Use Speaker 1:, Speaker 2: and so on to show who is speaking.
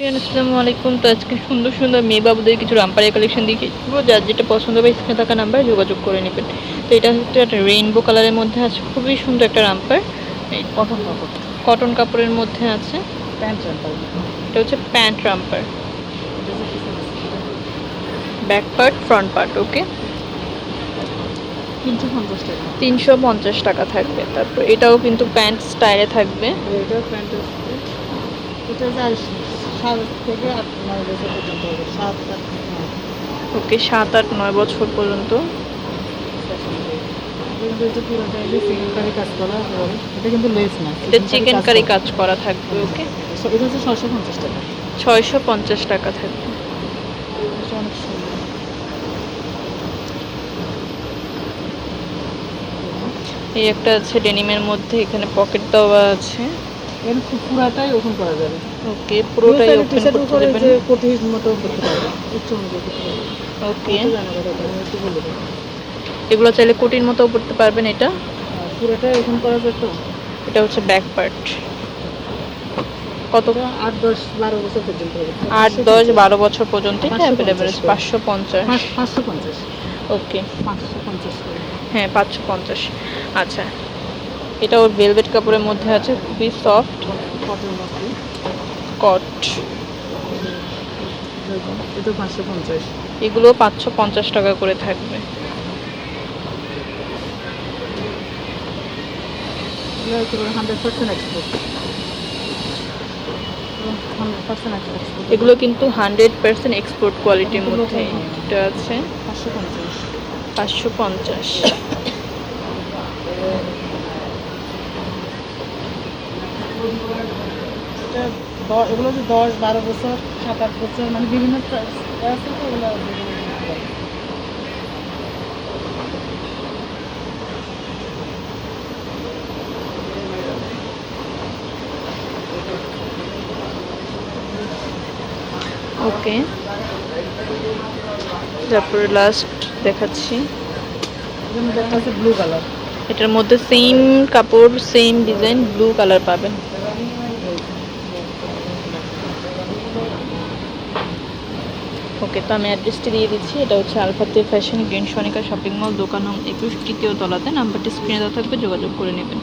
Speaker 1: আসসালামু আলাইকুম। তো আজকে সুন্দর সুন্দর মেয়ে বাবুদের কিছু রামপারের কালেকশন দেখিয়ে দেবো যার যেটা পছন্দ হবে স্ক্রিনে থাকা নাম্বারে যোগাযোগ করে নেবেন। তো এটা হচ্ছে একটা রেইনবো কালারের মধ্যে আছে খুবই সুন্দর একটা রামপার এই
Speaker 2: কটন কাপড়।
Speaker 1: কটন কাপড়ের মধ্যে আছে।
Speaker 2: প্যান্ট রাম্পার
Speaker 1: এটা হচ্ছে pant romper back part front part okay
Speaker 2: তিনশো পঞ্চাশ টাকা।
Speaker 1: তিনশো পঞ্চাশ টাকা থাকবে। তারপর এটাও কিন্তু প্যান্ট স্টাইলে থাকবে।
Speaker 2: আর এটা প্যান্ট এটা সাত থেকে আট নয় বছর পর্যন্ত হবে। সাত আট
Speaker 1: ওকে সাত আট নয় বছর পর্যন্ত।
Speaker 2: চিকেন কারি কাজ করা কিন্তু লেস না।
Speaker 1: এটা চিকেন কারি। কাজ করা থাকবে ওকে?
Speaker 2: ছশো পঞ্চাশ টাকা।
Speaker 1: ছয়শো পঞ্চাশ টাকা থাকবে।
Speaker 2: অনেক সুন্দর।
Speaker 1: এই একটা আছে ডেনিমের মধ্যে এখানে পকেট দেওয়া আছে।
Speaker 2: এর পুরাটাই ওপেন করা যাবে।
Speaker 1: ওকে পুরোটাই ওপেন করতে
Speaker 2: যে কোটির মতো করতে পারবে একটু অনুযায়ী করতে পারবে।
Speaker 1: ওকে। এগুলো চাইলে কোটির মতো পড়তে পারবেন এটা?
Speaker 2: পুরোটাই ওপেন করা যায় তো?
Speaker 1: এটা হচ্ছে ব্যাক পার্ট কত?
Speaker 2: আট দশ বারো বছর পর্যন্ত
Speaker 1: আট দশ বারো বছর পর্যন্ত
Speaker 2: পাঁচশো পঞ্চাশ
Speaker 1: পাঁচশো পঞ্চাশ। ওকে।
Speaker 2: পাঁচশো পঞ্চাশ
Speaker 1: হ্যাঁ পাঁচশো পঞ্চাশ। আচ্ছা। এটা ওর ভেলভেট কাপড়ের মধ্যে আছে খুবই সফট কট
Speaker 2: এটা পাঁচশো পঞ্চাশ।
Speaker 1: এগুলো পাঁচশো পঞ্চাশ টাকা করে থাকবে।
Speaker 2: এগুলো
Speaker 1: কিন্তু হান্ড্রেড পার্সেন্ট এক্সপোর্ট কোয়ালিটির মধ্যে এটা আছে।
Speaker 2: পাঁচশো পঞ্চাশ।
Speaker 1: পাঁচশো পঞ্চাশ
Speaker 2: এটা দ- এগুলো যে দশ বারো বছর সাত আট বছর মানে বিভিন্ন।
Speaker 1: ওকে তারপরে লাস্ট দেখাচ্ছি।
Speaker 2: ব্লু কালার
Speaker 1: এটার মধ্যে সেম কাপড় সেম ডিজাইন ব্লু কালার পাবেন। ওকে, তো আমি অ্যাড্রেসটি দিয়ে দিচ্ছি। এটা হচ্ছে আলফাতে fashion green Sonica shopping mall, দোকান একুশ, তৃতীয় তলাতে। নাম্বারটি স্ক্রিনে দেওয়া থাকবে, যোগাযোগ করে নেবেন।